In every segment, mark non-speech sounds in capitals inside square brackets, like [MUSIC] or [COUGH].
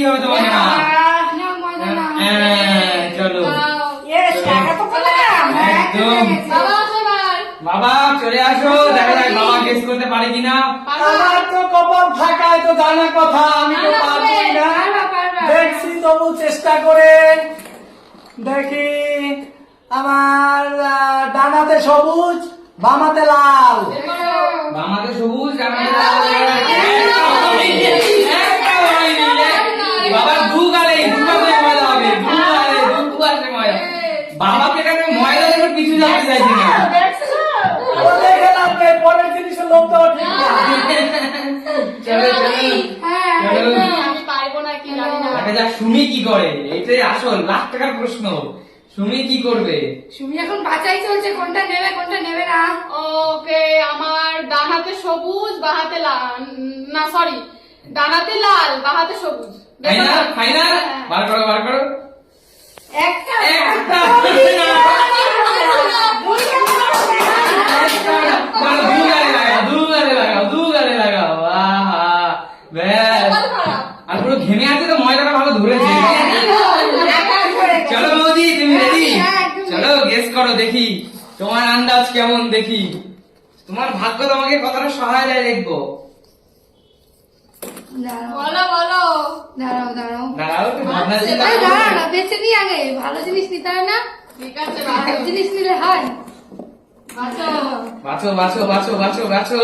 ময়দা হবে তোমাকে না। হ্যাঁ, চলো। বাবা চলে আসো দেখা যাক বাবা গেস করতে পারে কিনা আমার তো কপাল ফাঁকায় তো জানার কথা আমি তো না, না, না পারবা, পারবা। দেখছি তবু চেষ্টা করে দেখি আমার ডানাতে সবুজ বামাতে লাল বামাতে সবুজ ডানাতে লাল। একটা হয়নি, একটা হয়নি। বাবা দু গালে দু গালে ময়দা হবে দু গালে দু গালে ময়দা বাবাকে এখানে ময়দা দেবে কিছু জানতে চাইছি না ও দেখে পরের জিনিসের লোভ দেওয়া ঠিক না। চলো চলো। হ্যাঁ, চলো। একদম। আমি পারব না কি জানি না। দেখা যাক সুমি কি করে? এটাই আসল লাখ টাকার প্রশ্ন। সুমি কি করবে? সুমি এখন বাঁচাই চলছে কোনটা নেবে কোনটা নেবে না। ওকে আমার ডান হাতে সবুজ বা হাতে লাল না সরি ডান হাতে লাল বা হাতে সবুজ। ফাইনাল ফাইনাল হ্যাঁ। বার করো বার করো। একটা। একটা। [LAUGHS] আর পুরো ঘেমে আছে তো ময়দাটা ভালো ধরেছে চলো মোদি তুমি রেডি চলো গেস করো দেখি তোমার আন্দাজ কেমন দেখি তোমার ভাগ্য তোমাকে কতটা সহায় দেয় দেখব বলো বলো দাঁড়াও দাঁড়াও দাঁড়াও ভাবনা আচ্ছা, চিন্তা আরে করো। দাঁড়াও বেছে নিই আগে ভালো জিনিস নিতে হয় না ঠিক আছে খারাপ জিনিস নিলে হয় বাঁচো। বাঁচো বাঁচো বাঁচো বাঁচো বাঁচো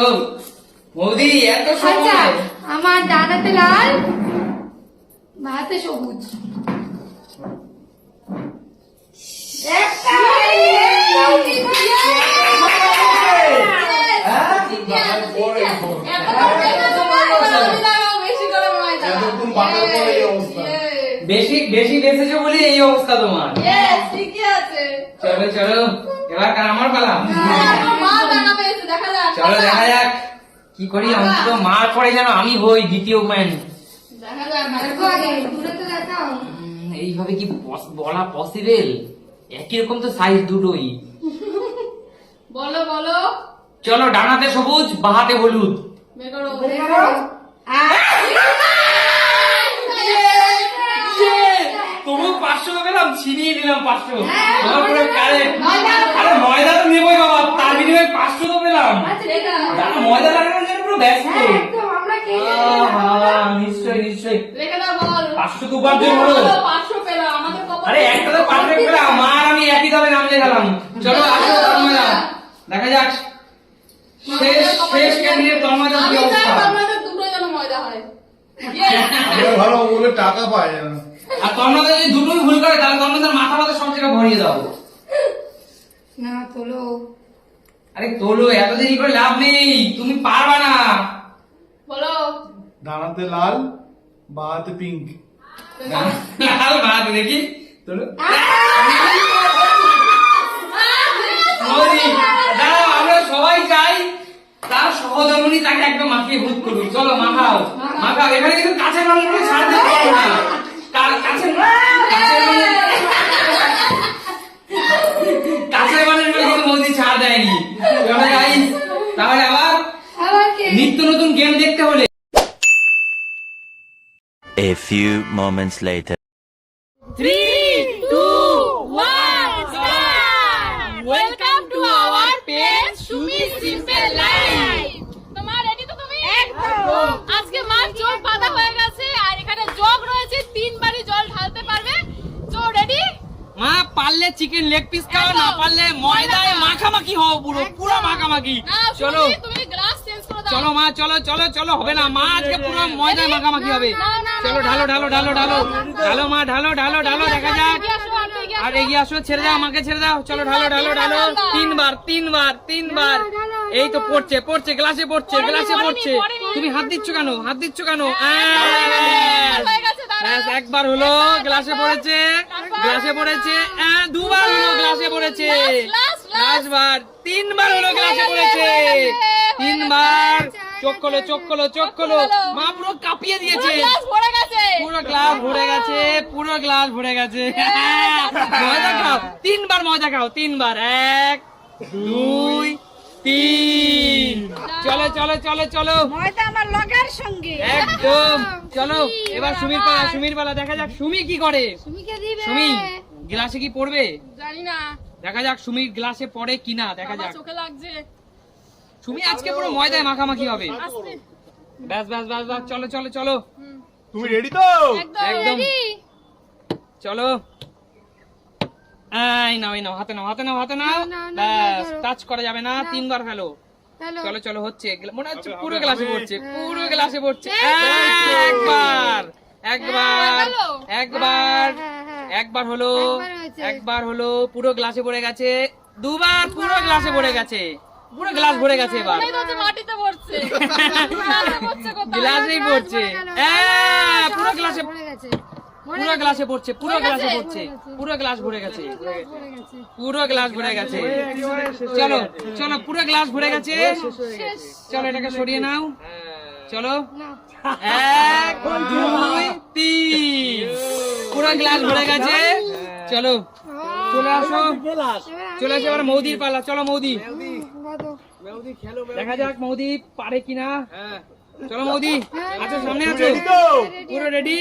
এত আচ্ছা আমার ডানাতে লাল বাহাতে সবুজ বেশি বেশি বেঁচেছো বলে এই অবস্থা তোমার। চলো চলো এবার কার আমার পালা? যাক। চলো দেখা যাক কি করি অন্তত মার পরে যেন আমি হই দ্বিতীয় ম্যান এইভাবে কি বলা পসিবল একই রকম তো সাইজ দুটোই। বলো বলো। চলো ডানাতে সবুজ বাহাতে হলুদ। বের করো। দেখো তবু পাঁচশো পেলাম ছিনিয়ে নিলাম পাঁচশো। হ্যাঁ। ময়দা। আরে ময়দা তো নেবই বাবা তার বিনিময়ে পাঁচশো তো পেলাম। আচ্ছা দাদা ময়দা লাগানোর জন্য পুরো ব্যস্ত। হ্যাঁ একদম আমরা কে আহা, নিশ্চয়ই নিশ্চয়ই। রেখে দাও বল। পাঁচশো তো উপার্জন হলো। বলো, পাঁচশো পেল আমাদের কপালে আরে একটা তো পারফেক্ট পেলাম মা আর আমি একই দামে নাম লেখালাম। চলো আসো তন্ময়দা দেখা যাক। শেষ শেষ ক্যান্ডিডেট তন্ময়দা কি অবস্থা? আমাদের দুটো যেন ময়দা হয়। [LAUGHS] Yes! আমরা ভালো বলে টাকা পায় না। আর তন্ময়দা যদি দুটোই ভুল করে তাহলে তন্ময়দার মাথা মাথা সব জায়গায় ভরিয়ে দাও। না তোলো। আরে তোলো এত দেরি করে লাভ নেই তুমি পারবা না। বলো। ডানাতে লাল বাহাতে পিঙ্ক লাল ভাত দেখি তোলো। দাঁড়াও আমরা সবাই চাই তার সহধর্মনী তাকে একদম মাখিয়ে ভূত করুক। চলো মাখাও। মাখাও এখানে কিন্তু কাছের মানুষগুলো ছাড় দিতে পারব না। তার কাছের কাছের মানুষ- কাছের মানুষগুলো কিন্তু মোদি ছাড় দেয়নি চলো guys, তাহলে আবার আবার নিত্য নতুন গেম দেখতে হলে A few moments later. Welcome to our page Sumi simple life তোমার রেডি তো তুমি? একদম আজকে মার জগ বাঁধা হয়ে গেছে আর এখানে জগ রয়েছে ঢালতে পারবে? তো রেডি মা পারলে চিকেন লেগ পিস খাও না পারলে ময়দায় মাখামাখি হও পুরো পুরো মাখামাখি। চলো। তুমি গ্লাস চেঞ্জ করে দাও। চলো মা চলো চলো চলো হবে না। মা আজকে পুরো ময়দায় মাখামাখি হবে। চলো ঢালো ঢালো ঢালো ঢালো। ঢালো মা ঢালো ঢালো ঢালো দেখা যাক। আর এগিয়ে আসো ছেড়ে দাও আমাকে ছেড়ে দাও। চলো ঢালো ঢালো ঢালো। তিনবার। তিনবার তিনবার এই তো পড়ছে পড়ছে গ্লাসে পড়ছে গ্লাসে পড়ছে। তুমি হাত দিচ্ছ কেন? হাত দিচ্ছ কেন! হয়ে। ব্যাস একবার হলো গ্লাসে পড়েছে গ্লাসে পড়েছে আহ, দুবার হলো গ্লাসে পড়েছে। Last, last, last. লাস্ট বার তিনবার হলো গ্লাসে পড়েছে। তিনবার। চোখ খোলো চোখ খোলো চোখ খোলো। মা পুরো কাঁপিয়ে দিয়েছে। গ্লাস ভরে গেছে। পুরো গ্লাস ভরে গেছে পুরো গ্লাস ভরে গেছে। মজা খাও। তিনবার মজা খাও। তিনবার। এক দুই তিন। চলো চলো চলো চলো। ময়দা আমার লগের সঙ্গে। একদম। [LAUGHS] চলো এবার সুমির পালা সুমির পালা দেখা যাক সুমি কি করে। সুমিকে দিবে। সুমি গ্লাসে কি পড়বে? জানি না। দেখা যাক সুমির গ্লাসে পড়ে কিনা দেখা যাক। চোখে লাগছে। সুমি আজকে পুরো ময়দায় মাখামাখি হবে। ব্যাস ব্যাস ব্যাস ব্যাস চলো চলো চলো। তুমি রেডি তো? একদম একদম। চলো। এই নাও এই নাও হাতে নাও হাতে নাও হাতে নাও। ব্যাস টাচ করা যাবে না তিনবার ফেলো। চলো চলো হচ্ছে মনে হচ্ছে পুরো গ্লাসে পড়ছে পুরো গ্লাসে পড়ছে। একবার একবার একবার হ্যাঁ, হ্যাঁ। একবার হলো একবার হলো পুরো গ্লাসে পড়ে গেছে দুবার পুরো গ্লাসে পড়ে গেছে। পুরো গ্লাস ভরে গেছে এবার। মাটিতে পড়ছে। গ্লাসে [LAUGHS] পড়ছে কোথায়? গ্লাসেই পড়ছে। হ্যাঁ, পুরো গ্লাসে ভরে গেছে। পুরো গ্লাসে পড়ছে পুরো গ্লাসে পড়ছে। পুরো গ্লাস ভরে গেছে। পুরো গ্লাস ভরে গেছে। চলো চলো পুরো গ্লাস ভরে গেছে। চলো এটাকে সরিয়ে নাও। চলো। এক দুই তিন। পুরো গ্লাস ভরে গেছে। চলো। চলে আসো। চলে আসো এবার মৌদির পালা। চলো মৌদি। দেখা যাক মৌদি পারে কিনা। চলো মৌদি। আছো সামনে আছো? পুরো রেডি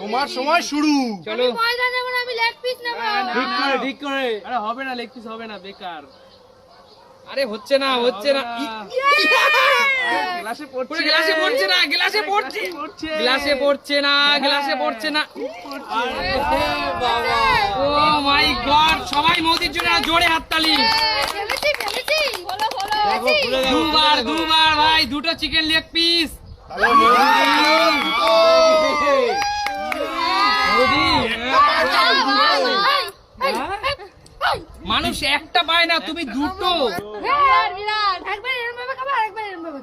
তোমার সময় শুরু। চলো ময়দা নেব না আমি লেগ পিস নেব। ঠিক করে ঠিক করে। আরে হবে না লেগ পিস হবে না বেকার। আরে হচ্ছে না হচ্ছে না। গ্লাসে পড়ছে। না গ্লাসে পড়ছে। গ্লাসে পড়ছে। না গ্লাসে পড়ছে না। ও মাই গড সবাই মোদির জন্য জোরে হাততালি। দুবার দুবার ভাই দুটো চিকেন লেগ পিস মানুষ একটা পায় না তুমি দুটো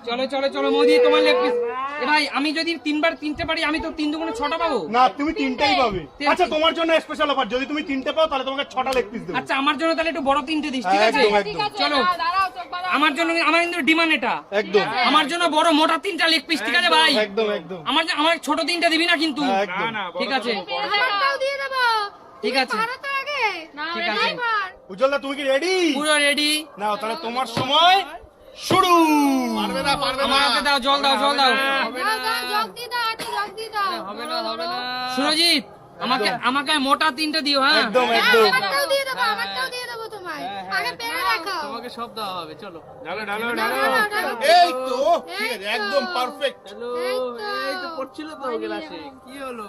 চলো চলো চলো মোদি তোমার লেগ পিস ভাই আমি যদি তিনবার তিনটে পারি আমি তো তিন দুগুণে ছটা পাবো। না তুমি তিনটাই পাবে। আচ্ছা তোমার জন্য স্পেশাল অফার যদি তুমি তিনটে পাও তাহলে তোমাকে ছটা লেগ পিস দেবো। আচ্ছা আমার জন্য তাহলে একটু বড় তিনটে দিস ঠিক আছে? একদম, ঠিক চলো। আমার জন্য আমার কিন্তু ডিমান্ড এটা। একদম। আমার জন্য বড় মোটা তিনটা লেগ পিস ঠিক আছে ভাই? একদম একদম। আমার আমার ছোট তিনটা দিবি না কিন্তু? হ্যাঁ, একদম। ঠিক আছে। দিয়ে দেবো। ঠিক তুমি আছে। পারো আগে। না, ঠিক আছে। পার উজ্জ্বল তুমি কি রেডি পুরো রেডি নাও তাহলে তোমার সময়। শুরু। পারবে না পারবে আমার হাতে দাও জল দাও জল দাও। দাও দাও জগ দিয়ে দাও আটে জগ দিয়ে দাও। হবে না হবে না। সুরজিৎ আমাকে আমাকে মোটা তিনটে দিও হ্যাঁ? একদম একদম। আমারটাও দিয়ে দেবো আমারটাও দিয়ে দেবো তোমায়। আগে পেরে রাখো। তোমাকে সব দেওয়া হবে চলো। ঢালো ঢালো ঢালো, ঢালো। এই তো। এই তো। একদম পারফেক্ট হ্যালো এই তো। পড়ছিল তো গ্লাসে কি হলো?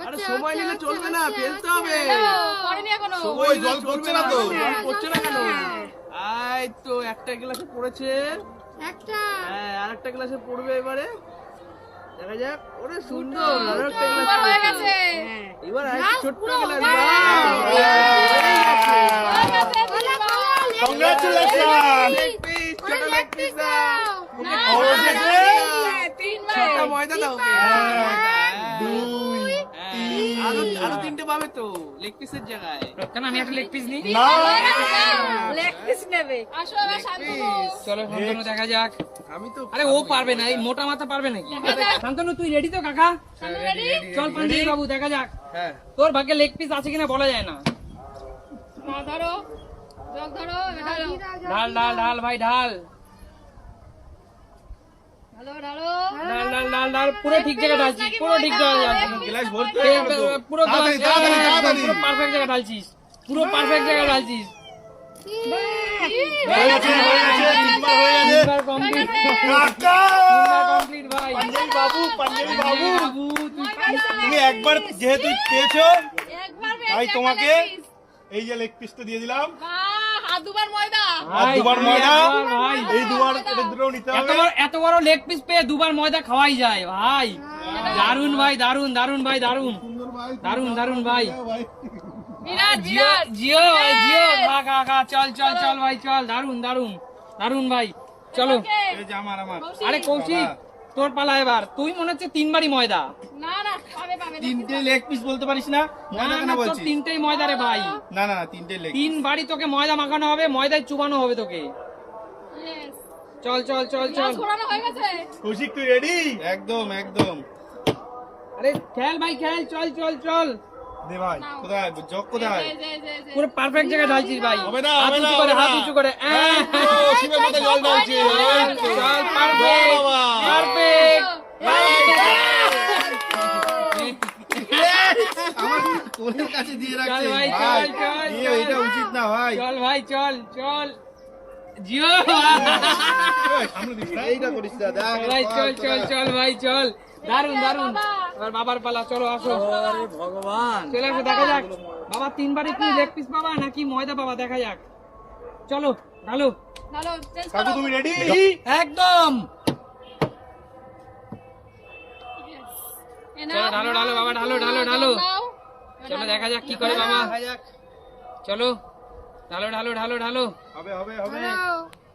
আরে সময় নিলে চলবে না ফেলতে হবে। পড়েনি এখনও। ওই জল পড়ছে না তো? পড়ছে না কেন? হ্যাঁ। আই তো একটা গ্লাসে পড়েছে। একটা? হ্যাঁ আর একটা গ্লাসে পড়বে এবারে। দেখা যাক। ওরে সুন্দর আর একটা গ্লাস হয়ে গেছে। এবার আর Glass ছোট্ট গ্লাস। হয়ে কংগ্রাচুলেশন ওরে লেগ পিস দাও। না, তিনবার। ময়দা দাও। দুই আরও আরও তিনটে পাবে তো লেগ পিসের জায়গায়। কেন আমি একটা লেগ পিস নিই? না। লেগ পিস নেবে। আসো এবার শান্তনু। চলো শান্তনু দেখা যাক। আমি তো আরে ও পারবে না এই মোটা মাথা পারবে নাকি? শান্তনু তুই রেডি তো কাকা? চল পাঞ্জাবি বাবু দেখা যাক। হ্যাঁ। তোর ভাগ্যে লেগ পিস আছে কিনা বলা যায় না। না, ধরো। জগ ধরো, ধরো। ঢাল ঢাল ঢাল ভাই ঢাল ঢালো, ঢালো। ঢাল ঢাল ঢাল ঢাল পুরো ঠিক ঢালছিস পুরো ঠিক পুরো পারফেক্ট ঢালছিস পারফেক্ট ঢালছিস তুমি একবার যেহেতু পেয়েছ তাই তোমাকে এই যে লেগ পিসটা দিয়ে দিলাম। দুবার ময়দা। আর দুবার ময়দা? এই দুবার এটা দুটো নিতে এত বড় এত বড় লেগ পিস পেয়ে দুবার ময়দা খাওয়াই যায় ভাই। দারুণ ভাই দারুণ দারুণ ভাই দারুণ দারুণ দারুণ ভাই। জিও জিও জিও খা খা খা চল চল চল। ভাই চল। দারুণ দারুণ দারুণ ভাই। চলো। Okay. এই যে আমার আমার। আরে কৌশিক। তোর পালা এবার। তুই মনে হচ্ছে তিনবারই ময়দা। না না পাবে পাবে তিনটে লেগ পিস বলতে পারিস না? না ময়দা কেন বলছিস? তিনটেই ময়দা রে ভাই। না না তিনটে লেগ তোকে ময়দা মাখানো হবে ময়দায় চুবানো হবে তোকে। চল চল চল চল। হয়ে কৌশিক তুই রেডি একদম একদম। আরে খেল ভাই খেল চল চল চল। দে ভাই কোথায় জগ কোথায় এই যে, এই যে, এই যে। পুরো পারফেক্ট জায়গায় ঢালছিস ভাই হবে না, হবে না, করে হাত উঁচু করে শিবের মাথায় জল ঢালছে চল পারফেক্ট পারফেক্ট আমার কাছে দিয়ে রাখছে ভাই, ভাই চল, চল, এটা উচিত না ভাই চল ভাই চল চল জিও সামনে দিস এইটা করিস না দেখ ভাই চল চল চল ভাই চল দারুণ দারুণ। এবার বাবার পালা চলো আসো। ভগবান। চলে আসো দেখা যাক। বাবা তিনবারে কি লেগ পিস পাবা নাকি ময়দা পাবা দেখা যাক। চলো ঢালো ভালো কাকু তুমি রেডি একদম। চলো ঢালো ঢালো বাবা ঢালো ঢালো ঢালো চলো দেখা যাক কি করে বাবা। যাক। চলো ঢালো ঢালো ঢালো ঢালো হবে হবে হবে।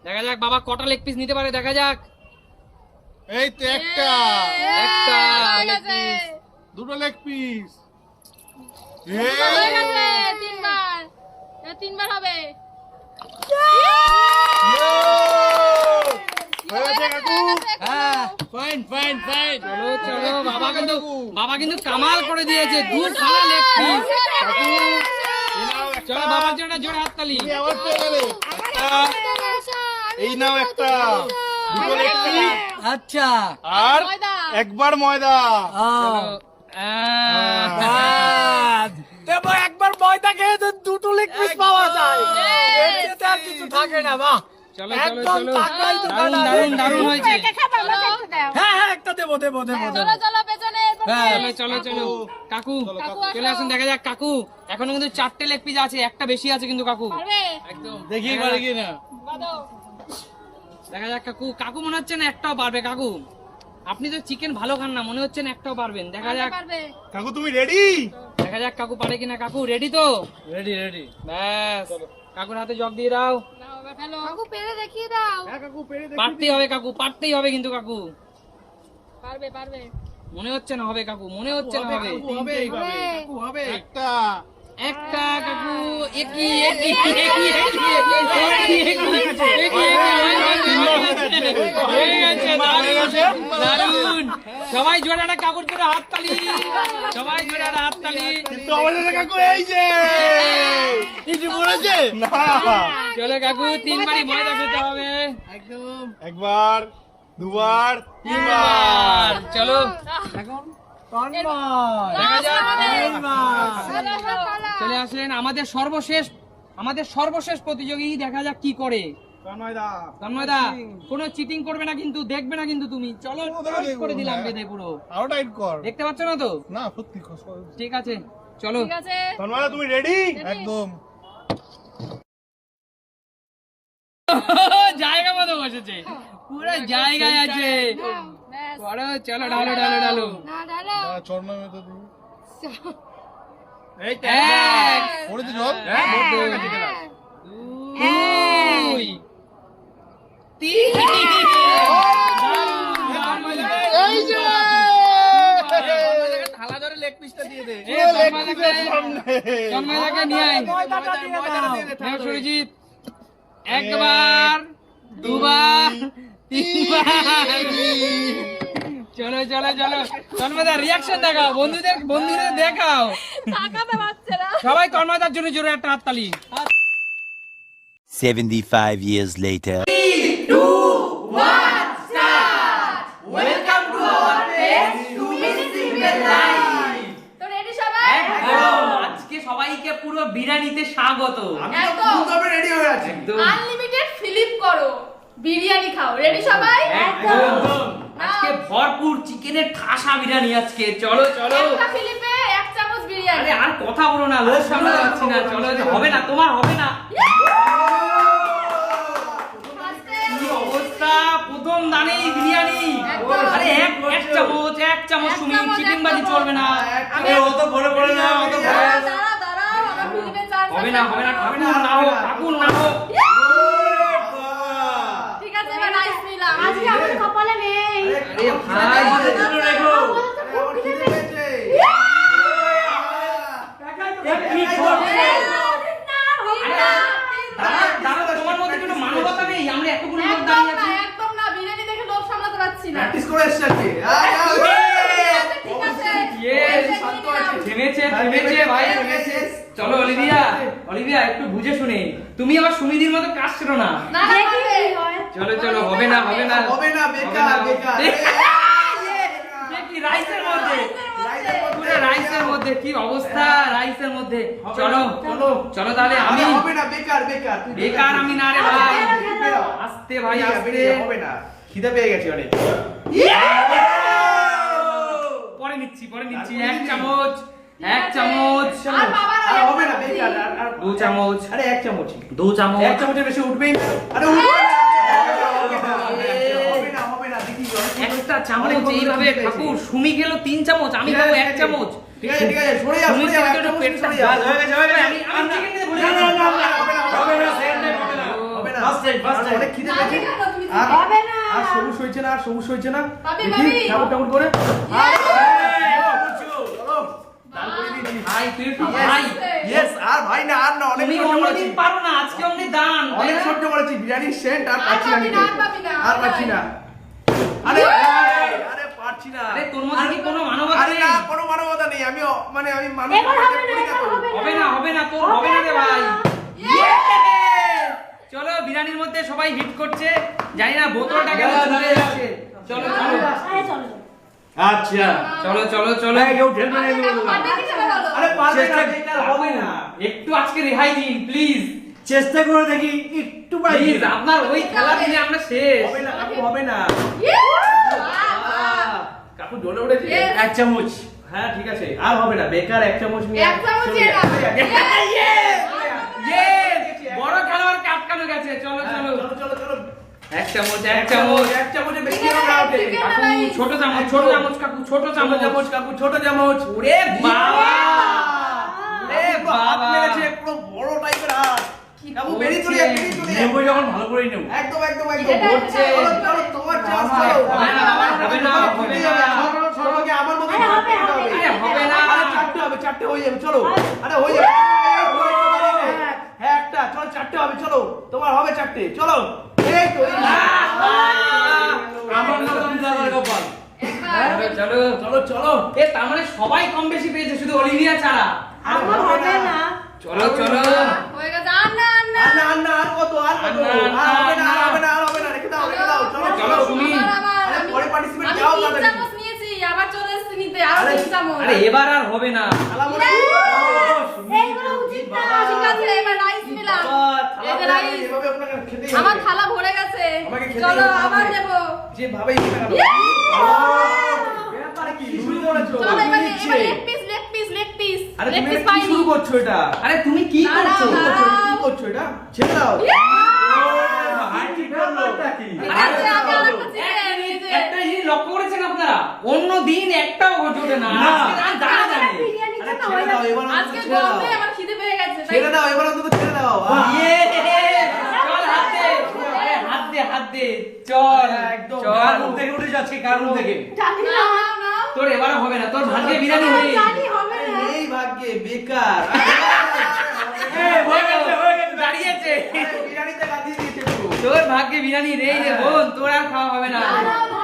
দেখা যাক বাবা কটা লেগ পিস নিতে পারে দেখা যাক। এই তো একটা। একটা। দুটো লেগ পিস তিনবার। হবে। বাবা কিন্তু বাবা। কিন্তু কামাল করে দিয়েছে দু খানা লেগ পিস চলো বাবার জন্য জোরে হাততালি তুমি আবার পেয়ে গেলে একটা, এই নাও একটা। দুটো লেগ আচ্ছা। আর ময়দা। একবার ময়দা। দেবো একবার ময়দা খেয়ে তো দুটো লেগ পিস পাওয়া যায়। এতে আর কিছু থাকে না বাহ। চলো চলো চলো। হয়েছে। হ্যাঁ হ্যাঁ একটা দেবো দেবো দেবো চলো চলো পেছনে চলো চলো চলো কাকু চলে আসুন দেখা যাক কাকু। এখনও কিন্তু চারটে লেগ পিস আছে একটা বেশি আছে কিন্তু কাকু। একদম। দেখি পারে কি না দেখা যাক কাকু। কাকু মনে হচ্ছে না একটাও পারবে কাকু। আপনি তো চিকেন ভালো খান না মনে হচ্ছে না একটাও পারবেন। দেখা যাক। কাকু তুমি রেডি দেখা যাক কাকু পারে কিনা। কাকু রেডি তো? রেডি রেডি ব্যাস। কাকুর হাতে জগ দিয়ে দাও। কাকু পেরে দেখিয়ে দাও। হ্যাঁ কাকু পেরে দেখি পারতেই হবে কাকু। পারতেই হবে কিন্তু কাকু। পারবে পারবে। মনে হচ্ছে না হবে কাকু। মনে হচ্ছে না হবে হবে। হবে কাকু হবে। একটা। একটা। কাকু একই একই একই একই একই একই একই হয়ে গেছে দারুণ দারুণ সবাই জোরে একটা কাকুর জোরে হাত তালি। সবাই জোরে একটা হাত তালি। কিন্তু আমাদের কাকু এই যে! কিছু বলেছে? না। চলো কাকু তিনবারই ময়দা খেতে হবে। একদম। একবার দুবার তিনবার। চলো। দেখা যাক। চলো চলো চলে আসলেন আমাদের সর্বশেষ আমাদের সর্বশেষ প্রতিযোগী দেখা যাক কি করে। তন্ময়দা। তন্ময়দা কোনো চিটিং করবে না কিন্তু দেখবে না কিন্তু তুমি। চলো করে দিলাম বেঁধে পুরো। আরও টাইট কর। দেখতে পাচ্ছ না তো? না সত্যি ঠিক আছে চলো। ঠিক আছে। তন্ময়দা তুমি রেডি একদম। [LAUGHS] জায়গা মতো বসেছে। পুরো জায়গায় আছে। করো চলো ঢালো ঢালো ঢালো। না ঢালো। চর্ণ মেতো দিই। এক। পড়েছে জল? দুই। তিন একবার দুবার তিনবার চলো চলো চলো তন্ময়দার রিয়াকশন দেখাও বন্ধুদের বন্ধুদের দেখাও সবাই তন্ময়দার জন্য জোরে একটা হাততালি 75 years later. তো রেডি সবাই একদম আজকে সবাইকে পুরো বিরিয়ানিতে স্বাগত। একদম। তবে রেডি হয়ে আছে। একদম। আনলিমিটেড ফিলিপ করো। বিরিয়ানি খাও। রেডি সবাই? একদম। আজকে ভরপুর চিকেনের ঠাসা বিরিয়ানি আজকে। চলো চলো। একটা ফিলিপে এক চামচ আরে বিরিয়ানি। আর কথা বলো না লোক সামনে যাচ্ছি না। চলো হবে না তোমার হবে না। অবস্থা? প্রথম দানেই বিরিয়ানি। আরে এক এক চামচ এক চামচ তুমি চিকেন বাজি চলবে না। আমি অত ভরে ভরে না অত দাঁড়াও। হবে না হবে না ঠাকুর না হোক ঠাকুর না হোক। ঠিক আছে এবার আইস নিলাম। আজকে আমার কপালে নেই। আরে ভাই আমাদের জন্য এক মিনিট একদম না বিরিয়ানি দেখে লোভ সামলাতে পারছি না। প্র্যাকটিস করে ঠিক আছে ইয়ে শান্ত আছে। ভাই থেমেছে। চলো অলিভিয়া। অলিভিয়া একটু বুঝে শুনে। তুমি আবার সুমিদির মতো কাজ ছিল না। না না পারবে। চলো চলো হবে না হবে না। হবে না বেকার বেকার। এ, এ কি রাইসের মধ্যে। রাইসের মধ্যে। পুরো রাইসের মধ্যে কি অবস্থা? রাইসের মধ্যে। চলো চলো। চলো। তাহলে আমি হবে না বেকার বেকার। বেকার আমি না রে ভাই। আস্তে ভাই আস্তে। হবে না। খিদে পেয়ে গেছে অনেক। পরে নিচ্ছি পরে নিচ্ছি। এক চামচ এক চামচ। আর হবে না বেকার আর আর দু চামচ আরে এক চামচ দু চামচ এক চামচের বেশি উঠবেই না আরে উঠবে না হবে না হবে না দেখি একটা চামচ এইভাবে ঠাকুর সুমি গেল তিন চামচ আমি খাব এক চামচ ঠিক আছে ঠিক আছে সরে যাও সরে যাও একটু পেটটা সরে হয়ে গেছে হয়ে গেছে আমি আমি চিকেন নিতে ভুলে না, না, না, না, হবে না, হবে না, হবে না, হবে না। হবে না। First time, first আর অনেক খিদে পেয়েছে। ঠিক আছে, তুমি আর- হবে না। আর সবুজ হয়েছে না, আর সবুজ হয়েছে না। পাবি, দেখি, ঠাকুর ঠাকুর করে। চলো, দান করে দিয়েছি। ভাই তুই একটু ভাই। Yes, আর ভাই না, আর না, অনেক সহ্য করেছি। পারো না আজকে অমনি দান অনেক সহ্য করেছি, বিরিয়ানির scent আর আর পাচ্ছি না পাবি নিতে। না, আর পাবি না, আর আর পাচ্ছি না। আরে, আরে পারছি না। আরে তোর মধ্যে কি কোনো মানবতা আরে না, কোনো মানবতা নেই, আমি মানে আমি মানুষ হবে না, পরীক্ষা এবার করব। হবে। হবে না। না হবে না তোর হবে না রে ভাই। চলো বিরিয়ানির মধ্যে সবাই হিট করছে। জানি না বোতলটা কেন না, না, চলে যাচ্ছে। চলো চলো। আচ্ছা। চলো চলো চলো। কেউ ঠেলবে না, আরে। পারবে না, হবে না। একটু আজকে রেহাই দিন প্লিজ। চেষ্টা করে দেখি একটু প্লিজ আপনার ওই খেলা দিলে আমরা শেষ। হবে না, কাকু, হবে না। বাহ। কাকু জ্বলে উঠেছে? এক চামচ। হ্যাঁ ঠিক আছে। আর হবে না বেকার এক চামচ নিয়ে এক চামচ দিয়ে! বড় খেলোয়াড় কাটকানো গেছে। চলো হ্যাঁ, চলো। চলো চলো চলো। এক চামচ এক চামচ। এক চামচে বেশি চিকেন হবে না ওঠে। চিকেন কাকু রাইস। ছোট চামচ ছোট চামচ কাকু ছোট চামচ। চামচ কাকু ছোট চামচ। ওরে বাবা! ওরে বাবা। মেরেছে পুরো বড় টাইপের হাত। কাকু বেরিয়ে চলে যা, বেরিয়ে নেব যখন ভালো করেই নেব। একদম একদম একদম। এটা- চলো চলো তোমার চান্স আমার- হবে না, হবে না, হবে না। সবাইকে আমার মতো হবে, চারটে হবে। না। আরে চারটে হবে চারটে হয়ে যাবে চলো। আরে হয়ে যাবে। হ্যাঁ একটা চল চারটে হবে চলো। তোমার হবে চারটে চলো। মানে সবাই কম বেশি পেয়েছে শুধু অলিভিয়া ছাড়া আমার হবে না চলো চলো হয়ে এবার আর হবে না খেলা মনে এইগুলো উচিত না ঠিক আছে, এবার রাইস নিলাম। এই যে রাইস। এভাবে আপনাকে খেতেই আমার। থালা ভরে গেছে। চলো আবার। দেবো। যেভাবেই হোক না কেন। ব্যাপারে কি চলো এবার leg piece leg piece leg piece আরে লেগ তুমি পিস কি পাইনি। শুরু করছ এটা? আরে তুমি কি করছ? কি এটা? ছেড়ে দাও। যে। লক্ষ্য করেছেন আপনারা? অন্য দিন একটাও জোটে না। আজকে গন্ধে আমার গেছে ছেড়ে দাও এবার অন্তত ছেড়ে দাও। ইয়ে চল হাত দে। হাত দে হাত দে। চল একদম। চল। কারণ থেকে উঠে যাচ্ছে কারণ থেকে? জানি না। তোর এবারে হবে না তোর ভাগ্যে বিরিয়ানি হয়ে জানি হবে না। এই ভাগ্যে বেকার। হয়ে গেছে হয়ে গেছে। দাঁড়িয়েছে। আরে, বিরিয়ানিতে দিয়েছে তোর ভাগ্যে বিরিয়ানি রেই রে বোন তোর আর খাওয়া হবে না।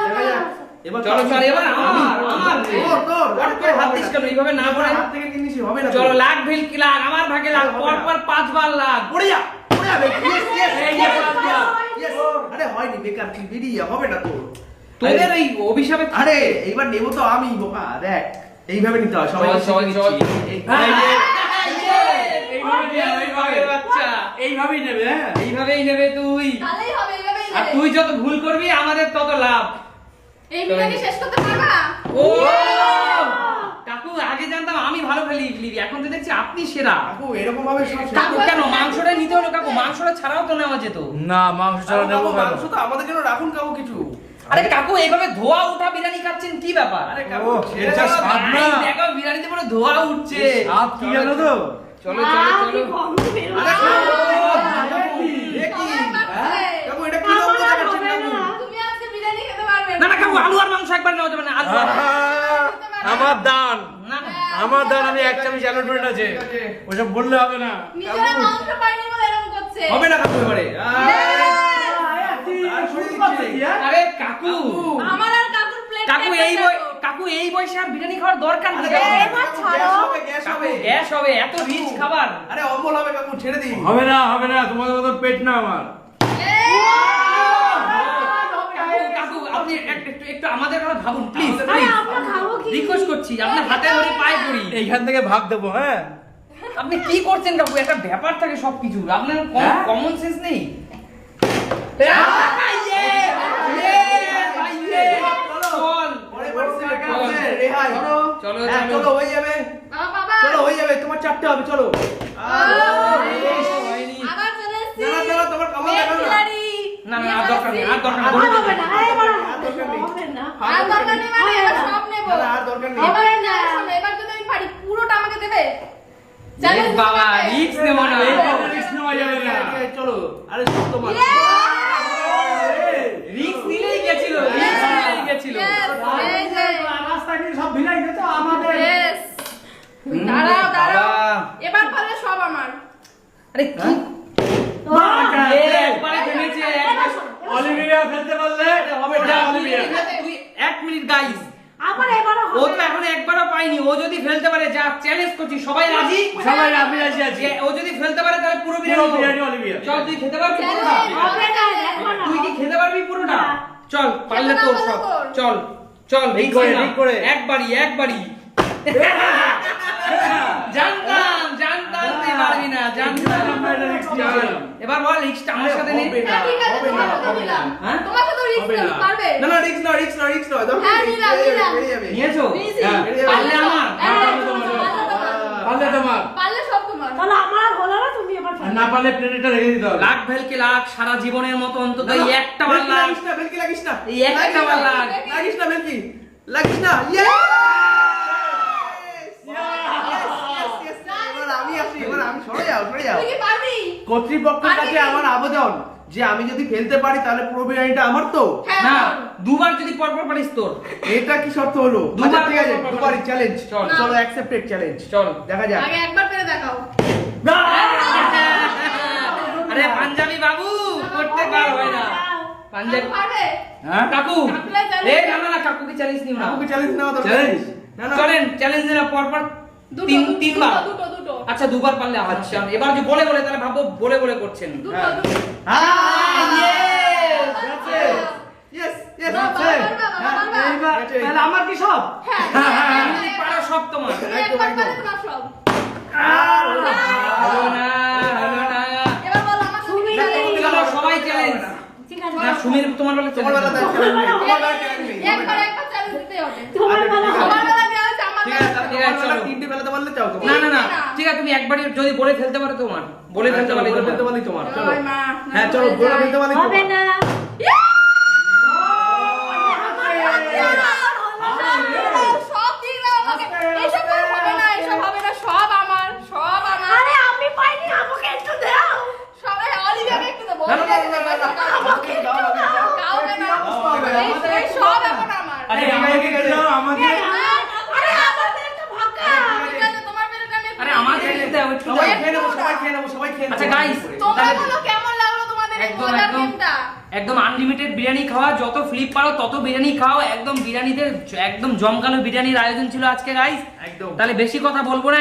দেখা যাক। এবার চলো চল এবার আমার আমার তোর, তোর, হট করে হাত দিস কেন? এইভাবে না পড়ে হাত থেকে জিনিস হবে না চলো লাখ ভিল কি লাখ? আমার ভাগে লাখ পর পর পাঁচবার লাখ। পড়ে যা পড়ে যাবে ইয়েস ইয়েস এই যে পাঁচবার। ইয়েস আরে হয়নি বেকার তুই বেরিয়ে হবে না তোর তোদের এই অভিশাপে আরে এইবার নেব তো আমি বোকা। দেখ এইভাবে নিতে হয় সবাই এইভাবেই নেবে হ্যাঁ। এইভাবেই নেবে তুই। তাহলেই হবে এইভাবেই আর তুই যত ভুল করবি আমাদের তত লাভ। এই বিরিয়ানি শেষ করতে পারবা? ও! কাকু আগে জানতাম আমি ভালো খেলি ইডলি। এখন তো দেখছি আপনি সেরা। কাকু এরকম ভাবে কাকু কেন? মাংসটা নিতে হলো কাকু? মাংসটা ছাড়াও তো নেওয়া যেত। না মাংস ছাড়া কাকু, নেব কাকু, কেন? মাংস তো আমাদের জন্য রাখুন কাকু কিছু। আরে কাকু এইভাবে ধোয়া উঠা বিরিয়ানি খাচ্ছেন কি ব্যাপার? আরে কাকু এটা স্বাদ না। দেখো বিরিয়ানিতে পুরো ধোয়া উঠছে। স্বাদ কি জানো তো? চলো চলো চলো। আরে হচ্ছে। কাকু, এ কি? সবাই? পাচ্ছে। কাকু এটা কি আমার নম্বর আর দেখাচ্ছেন হবে কাকু? না। তুমি আজকে বিরিয়ানি খেতে পারবে না না কাকু আলু আর মাংস একবার নেওয়া যাবে না আলু আমার দান। আমার দান আমি এক চামচ অ্যালোটমেন্ট আছে ঠিক আছে। ওসব বললে হবে না। নিজেরা মাংস পাইনি বলে এরকম করছে। হবে না কাকু এবারে! আর দিচ্ছি। কাকু। এই কাকু এই বয়সে আর বিরিয়ানি খাওয়ার দরকার নেই। গ্যাস হবে গ্যাস হবে। এত রিচ খাবার। আরে অম্বল হবে কাকু ছেড়ে দিই হবে না হবে না তোমাদের মতো পেট না আমার। আপনি একটু একটু আমাদের কথা ভাবুন প্লিজ আরে আমরা খাব কি? রিকোয়েস্ট করছি আপনার হাতে ধরে পায়ে পড়ি। এইখান থেকে ভাগ দেবো হ্যাঁ। আপনি কি করছেন কাকু? একটা ব্যাপার থাকে সবকিছু আপনার হ্যাঁ? কমন সেন্স নেই? চল। রেহাই। চলো হ্যাঁ চলো। চলো হয়ে যাবে। বাবা বাবা। চলো হয়ে যাবে তোমার চারটে হবে চলো। আবার চলে এসেছি তোমার দেখাও না। না আর দরকার নেই আর দরকার আর নেই হবে না এবার আর দরকার নেই। হবে না আর দরকার নেই মানে এবার সব নেব। না, আর দরকার নেই। এবার না। এবার যদি আমি পারি পুরোটা আমাকে দেবে? Challenge বাবা? রিক্স নেব না। এইভাবে নেওয়া যাবে না। চলো আরে সব তোমার। রিক্স নিলেই গেছিল রিক্স নিলেই গেছিল। রাস্তা নিয়ে সব ভিলাই গেছে আমাদের। দাঁড়াও দাঁড়াও। এবার পারলে সব আমার। আরে কি? অলিভিয়া ফেলতে পারলে হবে না অলিভিয়া। তুই এক মিনিট গাইস আবার এবারও ও তো এখন একবারও পাইনি ও যদি ফেলতে পারে যা চ্যালেঞ্জ করছি সবাই রাজি? সবাই রাজি রাজি আছে ও যদি ফেলতে পারে তাহলে পুরো বিরিয়ানি বিরিয়ানি অলিভিয়া। চল তুই খেতে পারবি পুরোটা? হবে না দেখো না। তুই কি খেতে পারবি পুরোটা? চল পারলে তোর সব চল চল ঠিক করে, ঠিক করে। একবারই একবারই। জানতাম জানতাম পারবি না। নিয়েছিলাম। এবার বল রিক্সটা আমার সাথে নে হবে না, হ্যাঁ, হবে না, না। হ্যাঁ? তোমাকে তো না। পারবে না না রিক্স নয় রিক্স নয় রিক্স নয় দরকার হ্যাঁ, নিলাম, নিলাম। নিয়েছো হ্যাঁ। পারলে আমার হ্যাঁ, পারলে তোমার। পারলে সব তোমার তাহলে আমার হলো না তুমি এবার না পারলে প্লেটটা রেখে দিতে হবে লাখ ভেলকে লাখ সারা জীবনের মতো অন্তত না, এই একটা বার লাখ লাগিস না বেলকি লাগিস না এই একটা বার না, লাগ। লাগিস না বেলকি লাগিস না ইয়ে এবার আমি আসি এবার আমি সরে যাও যাও। কর্তৃপক্ষের কাছে আমার আবেদন যে আমি যদি ফেলতে পারি তাহলে পুরো বিরিয়ানিটা আমার তো? হ্যাঁ না দুবার যদি পরপর পারিস তোর। এটা কি শর্ত হলো? দুবার আচ্ছা, ঠিক আছে দুবার দুবারই চ্যালেঞ্জ চল। চলো অ্যাকসেপ্টেড চ্যালেঞ্জ চল। দেখা যাক। আগে একবার পেরে দেখাও। [LAUGHS] আরে পাঞ্জাবি বাবু করতে পার হয় না। পাঞ্জাবি পারবে? হ্যাঁ? কাকু এ না না না কাকুকে চ্যালেঞ্জ নিও না। কাকুকে চ্যালেঞ্জ নেওয়া দরকার। Challenge? না না চলেন চ্যালেঞ্জ দিলে পরপর তিন তিনবার? আচ্ছা দুবার পারলে আচ্ছা। এবার যে বলে বলে তাহলে ভাবো বলে বলে করছেন। হ্যাঁ। আমার কি সব? হ্যাঁ, হ্যাঁ, হ্যাঁ, সব তোমার। সবাই চ্যালেঞ্জ ঠিক আছে। না সুমির তোমার বলে তোমার বেলা তোমার বেলা চ্যালেঞ্জ তোমার বেলা ঠিক আছে। তিনটে বেলাতে পারলে চাও না না না। ঠিক আছে তুমি একবারই যদি বলে ফেলতে পারো তোমার বলে ফেলতে পারলে বলে। ফেলতে পারলেই তোমার চলো হ্যাঁ চলো বলে। ফেলতে পারলেই হবে না আমাকে আমার আরে হবে সবাই দাও। খেয়ে নেব সবাই খেয়ে নেব সবাই খেয়ে নেব আচ্ছা, গাইস তোমরা বলো কেমন লাগল তোমাদের এই একদম, মজার একদম। গেমটা একদম আনলিমিটেড বিরিয়ানি খাওয়া যত ফ্লিপ পারো তত বিরিয়ানি খাও একদম বিরিয়ানিতে একদম জমকালো বিরিয়ানির আয়োজন ছিল আজকে গাইস একদম তাহলে বেশি কথা বলব না